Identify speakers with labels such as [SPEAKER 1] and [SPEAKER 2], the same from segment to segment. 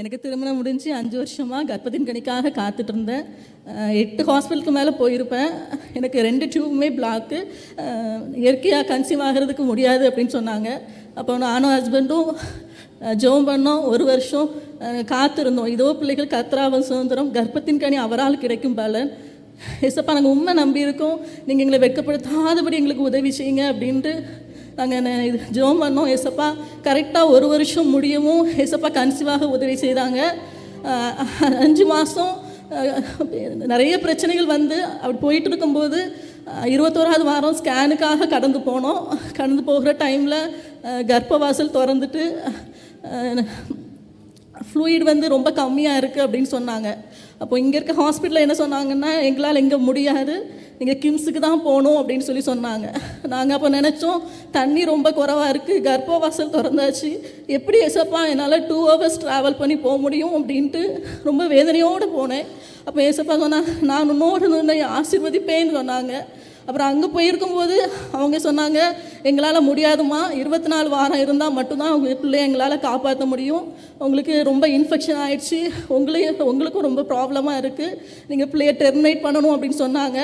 [SPEAKER 1] எனக்கு திருமணம் முடிஞ்சு அஞ்சு வருஷமாக கர்ப்பத்தின் கணிக்காக காத்துட்டு இருந்தேன் எட்டு ஹாஸ்பிட்டலுக்கு மேலே போயிருப்பேன். எனக்கு ரெண்டு டியூபுமே பிளாக்கு இயற்கையாக கன்சீவ் ஆகிறதுக்கு முடியாது அப்படின்னு சொன்னாங்க. அப்போ நானும் ஹஸ்பண்டும் ஜெபம் பண்ணோம். ஒரு வருஷம் காத்திருந்தோம். இதோ பிள்ளைகள் கத்ராவன் சுதந்திரம். கர்ப்பத்தின் கனி அவரால் கிடைக்கும் பலன். எஸ்ப்பா நாங்கள் உண்மை நம்பி இருக்கோம் நீங்கள் எங்களை வெட்கப்படுத்தாதபடி எங்களுக்கு உதவி செய்யுங்க அப்படின்ட்டு நாங்கள் இது ஜெபம் பண்ணோம். ஏசப்பா கரெக்டாக ஒரு வருஷம் முடியவும் ஏசப்பா கன்சீவாக உதவி செய்தாங்க. அஞ்சு மாதம் நிறைய பிரச்சனைகள் வந்து அப்படி போயிட்டு இருக்கும்போது இருபத்தோராவது வாரம் ஸ்கேனுக்காக கடந்து போனோம். கடந்து போகிற டைமில் கர்ப்பவாசல் திறந்துட்டு ஃப்ளூயிட் வந்து ரொம்ப கம்மியாக இருக்குது அப்படின்னு சொன்னாங்க. அப்போ இங்கே இருக்க ஹாஸ்பிட்டலில் என்ன சொன்னாங்கன்னா எங்களால் இங்கே முடியாது. நீங்கள் கிம்ஸுக்கு தான் போகணும் அப்படின்னு சொல்லி சொன்னாங்க. நாங்கள் அப்போ நினச்சோம் தண்ணி ரொம்ப குறைவாக இருக்குது கர்ப்பவாசல் திறந்தாச்சு. எப்படி ஏசப்பா என்னால் டூ ஹவர்ஸ் ட்ராவல் பண்ணி போக முடியும் அப்படின்ட்டு ரொம்ப வேதனையோடு போனேன். அப்போ ஏசப்பா சொன்னாங்க நான் உன்னோடு உன்னை ஆசிர்வதிப்பேன்னு சொன்னாங்க. அப்புறம் அங்கே போயிருக்கும்போது அவங்க சொன்னாங்க எங்களால் முடியாதும்மா. இருபத்தி நாலு வாரம் இருந்தால் மட்டும்தான் உங்கள் பிள்ளைய எங்களால் காப்பாற்ற முடியும். உங்களுக்கு ரொம்ப இன்ஃபெக்ஷன் ஆகிடுச்சு உங்களையும் உங்களுக்கும் ரொம்ப ப்ராப்ளமாக இருக்குது நீங்கள் பிள்ளைய டெர்மினேட் பண்ணணும் அப்படின்னு சொன்னாங்க.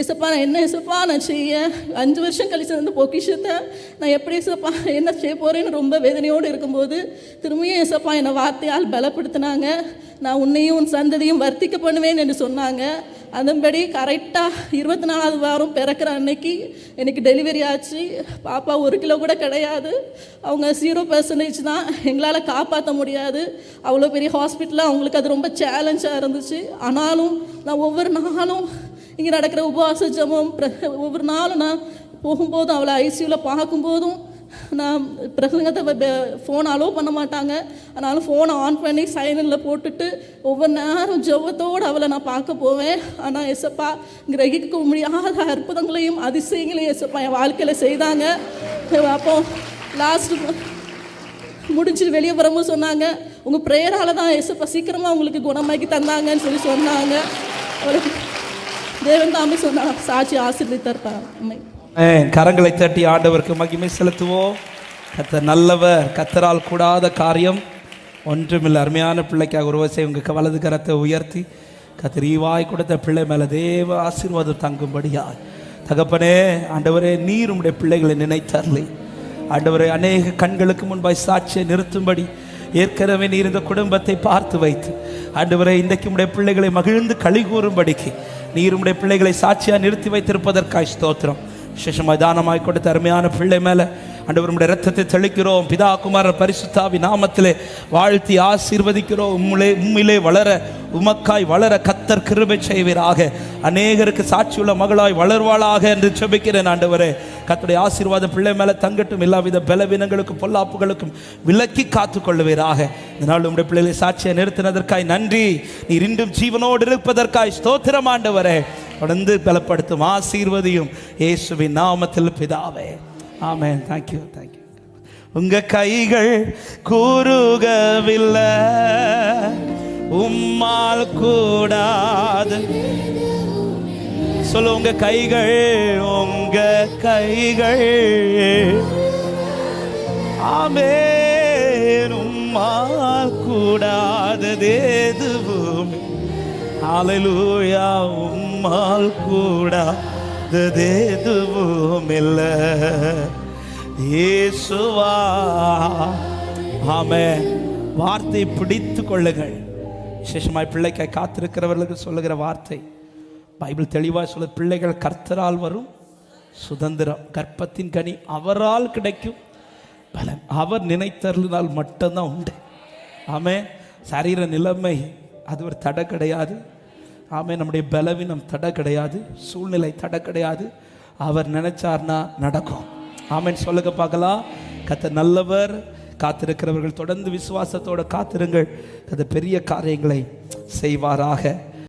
[SPEAKER 1] இசப்பா நான் என்ன இசப்பா நான் செய்ய? அஞ்சு வருஷம் கழிச்சு வந்து பொக்கிஷத்தை நான் எப்படி இசப்பா என்ன செய்ய போகிறேன்னு ரொம்ப வேதனையோடு இருக்கும்போது திரும்பியும் இசப்பா என்னை வார்த்தையால் பலப்படுத்தினாங்க. நான் உன்னையும் உன் சந்ததியும் வர்த்திக்க பண்ணுவேன் என்று சொன்னாங்க. அதன்படி கரெக்டாக இருபத்தி நாலாவது வாரம் பிறக்கிற அன்னைக்கு எனக்கு டெலிவரி ஆச்சு. பாப்பா ஒரு கிலோ கூட கிடையாது. அவங்க ஜீரோ பர்சன்டேஜ் தான் எங்களால் காப்பாற்ற முடியாது. அவ்வளோ பெரிய ஹாஸ்பிட்டலில் அவங்களுக்கு அது ரொம்ப சேலஞ்சாக இருந்துச்சு. ஆனாலும் நான் ஒவ்வொரு நாளும் இங்கே நடக்கிற உபவாச ஜபம் பிர- ஒவ்வொரு நாளும் நான் போகும்போதும் அவளை ஐசியூவில் பார்க்கும்போதும் நான் பிரசங்கத்தை ஃபோன் அலோவ் பண்ண மாட்டாங்க. அதனால ஃபோனை ஆன் பண்ணி சைலண்டில் போட்டுட்டு ஒவ்வொரு நேரம் ஜெபத்தோடு அவளை நான் பார்க்க போவேன். ஆனால் எசப்பா கிரகிக்க முடியாத அற்புதங்களையும் அதிசயங்களையும் எசப்பா என் வாழ்க்கையில் செய்தாங்க. அப்போ லாஸ்ட் முடிஞ்சு வெளியே வரும்போது சொன்னாங்க உங்கள் ப்ரேயரால் தான் எசப்பா சீக்கிரமாக உங்களுக்கு குணமாக்கி தந்தாங்கன்னு சொல்லி சொன்னாங்க. அவளுக்கு தேவன் தாமே சொன்னாங்க சாட்சி ஆசீர்வதித்தார்ப்பா அம்மை.
[SPEAKER 2] கரங்களை தட்டி ஆண்டவருக்கு மகிமை செலுத்துவோம். கத்தர் நல்லவர் கத்தரால் கூடாத காரியம். ஒன்றுமில்லை அருமையான பிள்ளைக்காக உருவசை உங்கள் வலது கரத்தை உயர்த்தி. கத்தர் கொடுத்த பிள்ளை மேலே தேவ ஆசீர்வாதம் தங்கும்படியாய். தகப்பனே ஆண்டவரே நீர் உடைய பிள்ளைகளை நினைத்தரலை. ஆண்டவரே அநேக கண்களுக்கு முன்பாய் சாட்சியை நிறுத்தும்படி ஏற்கனவே நீர் இந்த குடும்பத்தை பார்த்து வைத்து ஆண்டவரே இன்றைக்கு உடைய பிள்ளைகளை மகிழ்ந்து கழி கூறும்படிக்கு நீர் உடைய பிள்ளைகளை சாட்சியாக நிறுத்தி வைத்திருப்பதற்காய் ஸ்தோத்திரம். விசேஷமாய் தானமாய் கொடுத்த அருமையான பிள்ளை மேலே ஆண்டவர் உடைய ரத்தத்தை தெளிக்கிறோம். பிதா குமார பரிசுத்தாவி நாமத்திலே வாழ்த்தி ஆசீர்வதிக்கிறோம். உம்மிலே உம்மிலே வளர உமக்காய் வளர கத்தர் கிருபை செய்வீராக. அநேகருக்கு சாட்சியுள்ள மகளாய் வளர்வாளாக என்று செபிக்கிறேன் ஆண்டவரே. கத்துடைய ஆசீர்வாதம் பிள்ளை மேலே தங்கட்டும். எல்லாவித பலவீனங்களுக்கும் பொல்லாப்புகளுக்கும் விலக்கி காத்து கொள்ளுவீராக. இதனால் உம்முடைய பிள்ளைகளை சாட்சியை நிறுத்தினதற்காய் நன்றி. நீர் இன்றும் ஜீவனோடு இருப்பதற்காய் ஸ்தோத்திரம் ஆண்டவரே. தொடர்ந்து பலப்படுத்தும் ஆசீர்வதியும் இயேசுவின் நாமத்தில் பிதாவே. ஆமே தேங்க்யூ தேங்க்யூ உங்க கைகள் கூறுகவில்லை. உம்மால் கூடாது. சொல்லு உங்க கைகள் உங்க கைகள். ஆமே உம்மால் கூடாதது எதுவும் ஹalleluya உம்மால் கூடாதது எதுவும் இல்லை. இயேசுவா ஆமே வார்த்தை பிடித்து கொள்ளுங்கள். விசேஷமாய் பிள்ளைக்காய் காத்திருக்கிறவர்களுக்கு சொல்லுகிற வார்த்தை. பைபிள் தெளிவாக சொல்ல பிள்ளைகள் கர்த்தரால் வரும் சுதந்திரம் கற்பத்தின் கனி அவரால் கிடைக்கும். பலன் அவர் நினைத்தருளினால் மட்டும்தான் உண்டு. ஆமே சரீர நிலைமை அது ஒரு தடை கிடையாது. ஆமே நம்முடைய பலவீனம் தடை கிடையாது சூழ்நிலை தடை கிடையாது அவர் நினைச்சார்னா நடக்கும். ஆமேன் சொல்லுங்க பார்க்கலாம். கத்த நல்லவர் காத்திருக்கிறவர்கள் தொடர்ந்து விசுவாசத்தோட காத்திருங்கள். அது பெரிய காரியங்களை செய்வாராக.